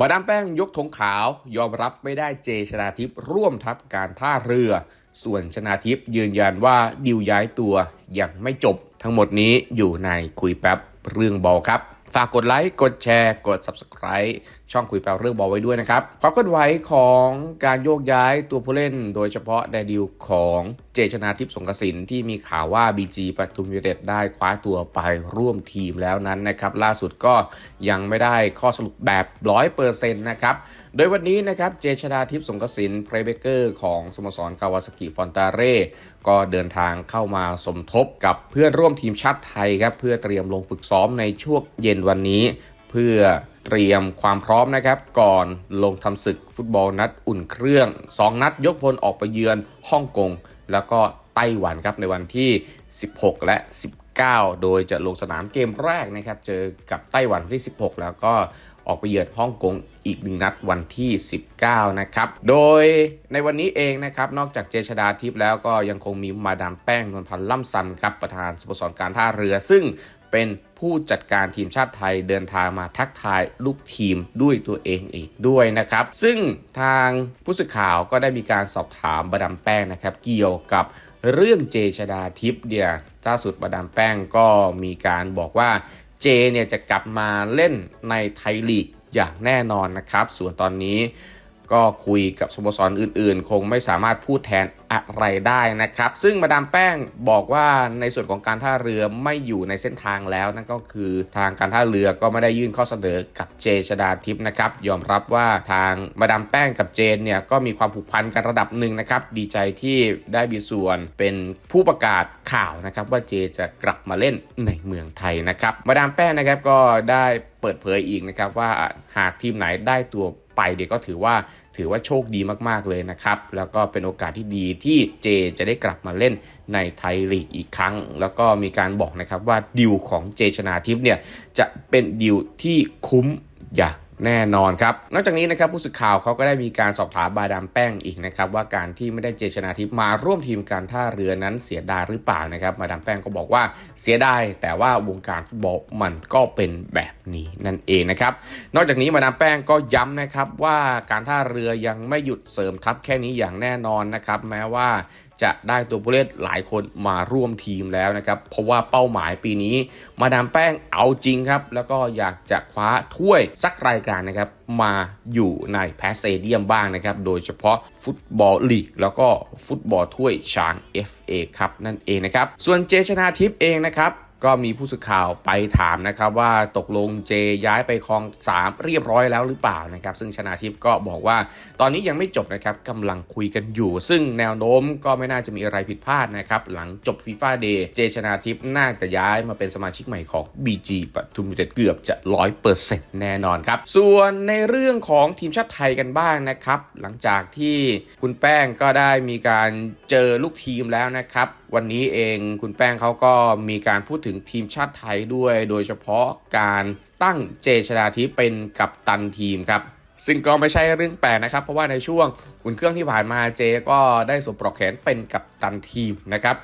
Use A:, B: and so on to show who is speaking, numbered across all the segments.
A: มาดามแป้งยกธงขาวยอมรับไม่ได้เจชนาทิพย์ร่วมทัพการท่าเรือ ส่วนชนาทิพย์ยืนยันว่าดิวย้ายตัวยังไม่จบ ทั้งหมดนี้อยู่ในคุยแป๊บเรื่องบอลครับ ฝากกดไลค์ กดแชร์ กด Subscribe ช่องคุยแปลเรื่องบอลไว้ด้วยนะครับความเคลื่อนไหวของการโยกย้ายตัวผู้เล่น โดยเฉพาะไดดิวของเจชนาทิพย์สงกสินที่มีข่าวว่า BG ปทุมยูเต็ดได้คว้าตัวไปร่วมทีมแล้วนั้นนะครับ ล่าสุดก็ยังไม่ได้ข้อสรุปแบบ 100%นะครับ โดยวันนี้นะครับ เจชนาทิพย์สงกสินเพลย์เบเกอร์ของสโมสรคาวาสกิฟอนตาเร่ก็เดินทางเข้ามาสมทบกับเพื่อนร่วมทีมชาติไทยครับเพื่อเตรียมลงฝึกซ้อมในช่วงเย็นวันนี้ เพื่อ เตรียมความพร้อมนะครับ ก่อนลงทำศึกฟุตบอลนัดอุ่นเครื่อง 2 นัดยกพลออกไปเยือนฮ่องกง แล้วก็ไต้หวันครับในวันที่ 16 และ 19 โดยจะลงสนามเกมแรกนะครับ เจอกับไต้หวันที่ 16 แล้วก็ออกไปเยือนฮ่องกงอีกหนึ่งนัดวันที่ 19 นะครับ โดยในวันนี้เองนะครับ นอกจากเจชดาทิพย์แล้วก็ยังคงมีมาดามแป้งนวลพันธ์ล่ำซันครับ ประธานสโมสรการท่าเรือ ซึ่ง เป็นผู้จัดการทีมชาติไทยเดินทางมาทักทายลูกทีมด้วยตัวเองอีกด้วยนะครับ ซึ่งทางผู้สื่อข่าวก็ได้มีการสอบถามมาดามแป้งนะครับ เกี่ยวกับเรื่องเจชดาทิพย์เนี่ยล่าสุดมาดามแป้งก็มีการบอกว่าเจเนี่ยจะกลับมาเล่นในไทยลีกอย่างแน่นอนนะครับ ส่วนตอนนี้ ก็คุยกับสโมสรอื่นๆ คงไม่สามารถพูดแทนอะไรได้นะครับ ซึ่งมาดามแป้งบอกว่าในส่วนของการท่าเรือไม่อยู่ในเส้นทางแล้วนั่นก็คือทางการท่าเรือก็ไม่ได้ยื่นข้อเสนอกับเจชดาทิพย์นะครับยอมรับว่าทางมาดามแป้งกับเจนเนี่ยก็มีความผูกพันกันระดับหนึ่งนะครับดีใจที่ได้มีส่วนเป็นผู้ประกาศข่าวนะครับว่าเจจะกลับมาเล่นในเมืองไทยนะครับมาดามแป้งนะครับก็ได้เปิดเผยอีกนะครับว่าหากทีมไหนได้ตัว ไปเดี๋ยวก็ถือว่าถือว่าโชคดีมากๆเลยนะครับ แล้วก็เป็นโอกาสที่ดีที่เจจะได้กลับมาเล่นในไทยลีกอีกครั้ง แล้วก็มีการบอกนะครับว่าดิวของเจชนาทิพย์เนี่ยจะเป็นดิวที่คุ้มอย่าง แน่นอนครับ นอกจากนี้นะครับผู้สื่อข่าวเขาก็ได้มีการสอบถามบาดามแป้งอีกนะครับว่าการที่ไม่ได้เจชนาทิพมาร่วมทีมการท่าเรือนั้นเสียดายหรือเปล่านะครับมาดามแป้งก็บอกว่าเสียดายแต่ว่าวงการฟุตบอลมันก็เป็นแบบนี้นั่นเองนะครับนอกจากนี้มาดามแป้งก็ย้ำนะครับว่าการท่าเรือยังไม่หยุดเสริมทัพแค่นี้อย่างแน่นอนนะครับแม้ว่าจะได้ตัวผู้เล่นหลายคนมาร่วมทีมแล้วนะครับ เพราะว่าเป้าหมายปีนี้ มาดามแป้งเอาจริงครับ แล้วก็อยากจะคว้าถ้วยสักรายการนะครับ มาอยู่ในแพสเซเดียมบ้างนะครับ โดยเฉพาะฟุตบอลลีกแล้วก็ฟุตบอลถ้วยช้าง FA ครับนั่นเองนะครับ ส่วนเจชนาทิพย์เองนะครับ ก็มีผู้สื่อข่าวไปถามนะครับว่าตกลงเจย้ายไปคลอง 3 เรียบร้อยแล้วหรือเปล่านะครับซึ่งชนาทิพย์ก็บอกว่าตอนนี้ยังไม่จบนะครับกำลังคุยกันอยู่ ซึ่งแนวโน้มก็ไม่น่าจะมีอะไรผิดพลาดนะครับหลังจบฟีฟ่าเดย์เจชนาทิพย์น่าจะย้ายมาเป็นสมาชิกใหม่ของ BG ปทุมยูเต็ดเกือบจะ 100%แน่นอนครับ ส่วนในเรื่องของทีมชาติไทยกันบ้างนะครับ หลังจากที่คุณแป้งก็ได้มีการเจอลูกทีมแล้วนะครับ วันนี้เองคุณแป้งเขาก็มีการพูดถึงทีมชาติไทยด้วย โดยเฉพาะการตั้งเจชดาทิพเป็นกัปตันทีมครับซึ่งก็ไม่ใช่เรื่องแปลกนะครับ เพราะว่าในช่วงอุ่นเครื่องที่ผ่านมาเจก็ได้สวมปลอกแขนเป็นกัปตันทีมนะครับ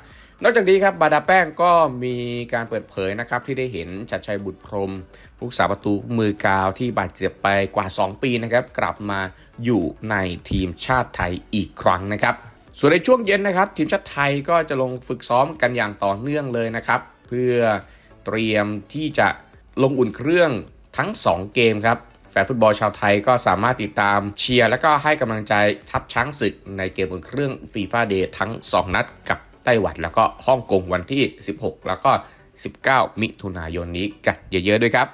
A: นอกจากนี้ครับบาดาแป้งก็มีการเปิดเผยนะครับที่ได้เห็นชัดชัยบุตรพรมผู้รักษาประตูมือกาวที่บาดเจ็บไปกว่า 2 ปีนะครับกลับมาอยู่ในทีมชาติไทยอีกครั้งนะครับ ส่วนในช่วงเย็นนะครับ ทีมชาติไทยก็จะลงฝึกซ้อมกันอย่างต่อเนื่องเลยนะครับ เพื่อเตรียมที่จะลงอุ่นเครื่องทั้ง 2 เกมครับแฟนฟุตบอลชาวไทยก็สามารถติดตามเชียร์และก็ให้กำลังใจทัพช้างศึกในเกมอุ่นเครื่องฟีฟ่าเดย์ทั้ง 2 นัดกับไต้หวันแล้วก็ฮ่องกงวันที่ 16 แล้วก็ 19 มิถุนายนนี้กันเยอะๆด้วยครับ